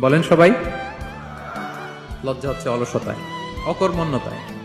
বলেন সবাই। লজ্জা হচ্ছে অলসতায় অকর্মণ্যতায়।